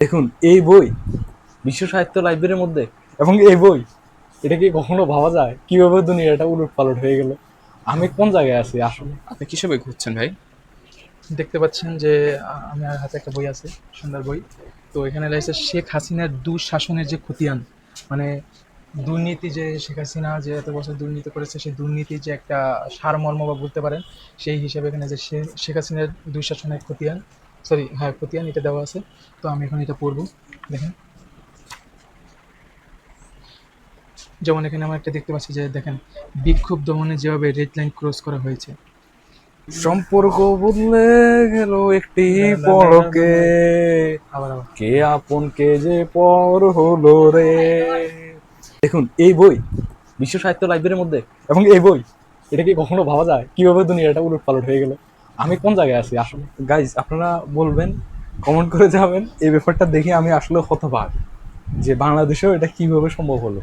দেখুন এই বই বিশ্ব সাহিত্য লাইব্রেরির মধ্যে এবং এই বই এটা কি কখনো ভাবা যায়? কীভাবে দুনিয়াটা উলট পালট হয়ে গেল? আমি কোন জায়গায় আছি আসলে? আপনি কিসে বই খুঁজছেন ভাই? দেখতে পাচ্ছেন যে আ- আমার হাতে একটা বই আছে সুন্দর বই। তো এখানে রয়েছে শেখ হাসিনার দুঃশাসনের যে খতিয়ান মানে দুর্নীতি যে শেখ হাসিনা যে এত বছর দুর্নীতি করেছে সেই দুর্নীতির যে একটা সারমর্ম বা বলতে পারেন সেই হিসেবে এখানে যে শে- শেখ হাসিনার দুঃশাসনের খতিয়ান সরি হ্যাঁ খতিয়ান এটা দেওয়া আছে তো আমি এখন এটা পড়ব দেখেন যেমন এখানে আমরা একটা দেখতে পাচ্ছি যে দেখেন বিক্ষোভ দমনে যেভাবে রেড লাইন ক্রস করা হয়েছে সম্পর্ক বদলে গেল একটি আবার কে আপন কে যে পর হলো রে দেখুন এই বই বিশ্ব সাহিত্য লাইব্রেরির মধ্যে এবং এই বই এটা কি কখনো ভাবা যায় কীভাবে দুনিয়াটা উলট পালট হয়ে গেল আমি কোন জায়গায় আছি? আসলে গাইজ আপনারা বলবেন কমেন্ট করে যাবেন। এই ব্যাপারটা দেখে আমি আসলে হতবাক যে বাংলাদেশেও এটা কীভাবে সম্ভব হলো।